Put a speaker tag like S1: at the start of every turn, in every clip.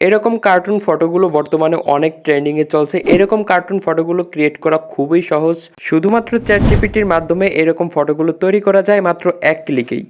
S1: এরকম কার্টুন ফটোগুলো বর্তমানে অনেক ট্রেন্ডিংয়ে চলছে। এরকম কার্টুন ফটোগুলো ক্রিয়েট করা খুবই সহজ। শুধুমাত্র চ্যাট জিপিটির মাধ্যমে এরকম ফটোগুলো তৈরি করা যায় মাত্র এক ক্লিকেই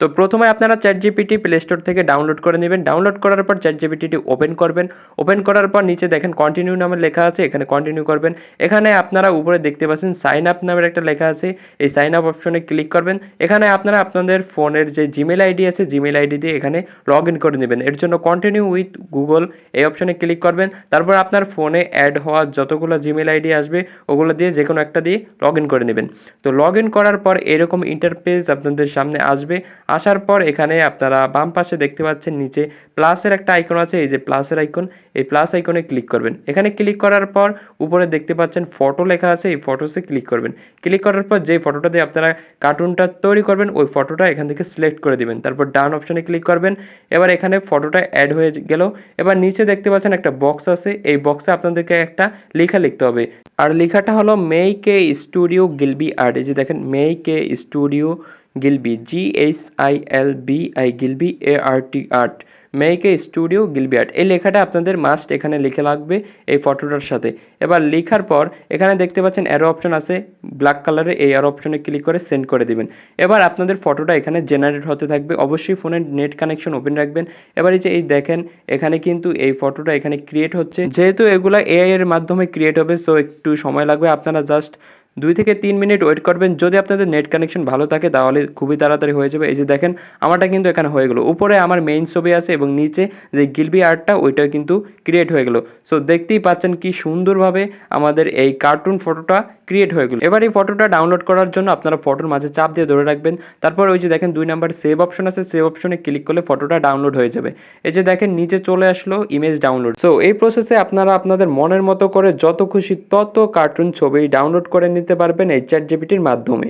S1: তো প্রথমে আপনারা চ্যাট জিপিটি প্লে স্টোর থেকে ডাউনলোড করে নেবেন। ডাউনলোড করার পর চ্যাট জিপিটিটি ওপেন করবেন। ওপেন করার পর নিচে দেখেন কন্টিনিউ নামে লেখা আছে, এখানে কন্টিনিউ করবেন। এখানে আপনারা উপরে দেখতে পাচ্ছেন সাইন আপ নামের একটা লেখা আছে। এই সাইন আপ অপশনে ক্লিক করবেন। এখানে আপনারা আপনাদের ফোনের যে জিমেল আইডি আছে জিমেল আইডি দিয়ে এখানে লগ ইন করে নেবেন। এর জন্য কন্টিনিউ উইথ গুগল এই অপশনে ক্লিক করবেন। তারপর আপনার ফোনে অ্যাড হওয়া যতগুলো জিমেল আইডি আসবে, ওগুলো দিয়ে যে কোনো একটা দিয়ে লগ ইন করে নেবেন। তো লগ ইন করার পর এরকম ইন্টারপেজ আপনাদের সামনে আসবে। আসার পর এখানে আপনারা বাম পাশে দেখতে পাচ্ছেন নিচে প্লাসের একটা আইকন আছে, এই যে প্লাসের আইকন এই প্লাস আইকনে ক্লিক করবেন। এখানে ক্লিক করার পর উপরে দেখতে পাচ্ছেন ফটো লেখা আছে, এই ফটোসে ক্লিক করবেন। ক্লিক করার পর যে ফটোটা দিয়ে আপনারা কার্টুনটা তৈরি করবেন, ওই ফটোটা এখান থেকে সিলেক্ট করে দিবেন। তারপর ডান অপশনে ক্লিক করবেন। এবার এখানে ফটোটা অ্যাড হয়ে গেল। এবার নিচে দেখতে পাচ্ছেন একটা বক্স আছে, এই বক্সে আপনাদেরকে একটা লেখা লিখতে হবে। আর লেখাটা হলো মেই কে স্টুডিও গিলবি আর্ট এই যে দেখেন মেই কে studio গিলবি G H I L B I গিলবি A R T art মেয়েকে স্টুডিও গিলবি আর্ট এই লেখাটা আপনাদের মাস্ট এখানে লিখে লাগবে এই ফটোটার সাথে। এবার লেখার পর এখানে দেখতে পাচ্ছেন অ্যারো অপশন আছে ব্ল্যাক কালারে এই অ্যারো অপশনে ক্লিক করে সেন্ড করে দিবেন। এবার আপনাদের ফটোটা এখানে জেনারেট হতে থাকবে। অবশ্যই ফোনের নেট কানেকশন ওপেন রাখবেন। এবার এই যে এই দেখেন, এখানে কিন্তু এই ফটোটা এখানে ক্রিয়েট হচ্ছে। যেহেতু এগুলা এআই এর মাধ্যমে ক্রিয়েট হবে সো একটু সময় লাগবে। আপনারা জাস্ট দুই থেকে তিন মিনিট ওয়েট করবেন। যদি আপনাদের নেট কানেকশন ভালো থাকে, তাহলে খুবই তাড়াতাড়ি হয়ে যাবে। এই যে দেখেন, আমারটা কিন্তু এখানে হয়ে গেলো। উপরে আমার মেইন ছবি আছে এবং নিচে যে গিলবি আর্টটা ওইটাও কিন্তু ক্রিয়েট হয়ে গেলো। সো দেখতেই পাচ্ছেন কি সুন্দরভাবে আমাদের এই কার্টুন ফটোটা ক্রিয়েট হয়ে গেলো। এবার এই ফটোটা ডাউনলোড করার জন্য আপনারা ফটোর মাঝে চাপ দিয়ে ধরে রাখবেন। তারপর ওই যে দেখেন, দুই নাম্বার সেভ অপশন আছে। সেভ অপশনে ক্লিক করলে ফটোটা ডাউনলোড হয়ে যাবে। এই যে দেখেন, নিচে চলে আসলো ইমেজ ডাউনলোড সো এই প্রসেসে আপনারা আপনাদের মনের মতো করে যত খুশি তত কার্টুন ছবি ডাউনলোড করে নিতে পারবেন এই জিপিটির মাধ্যমে।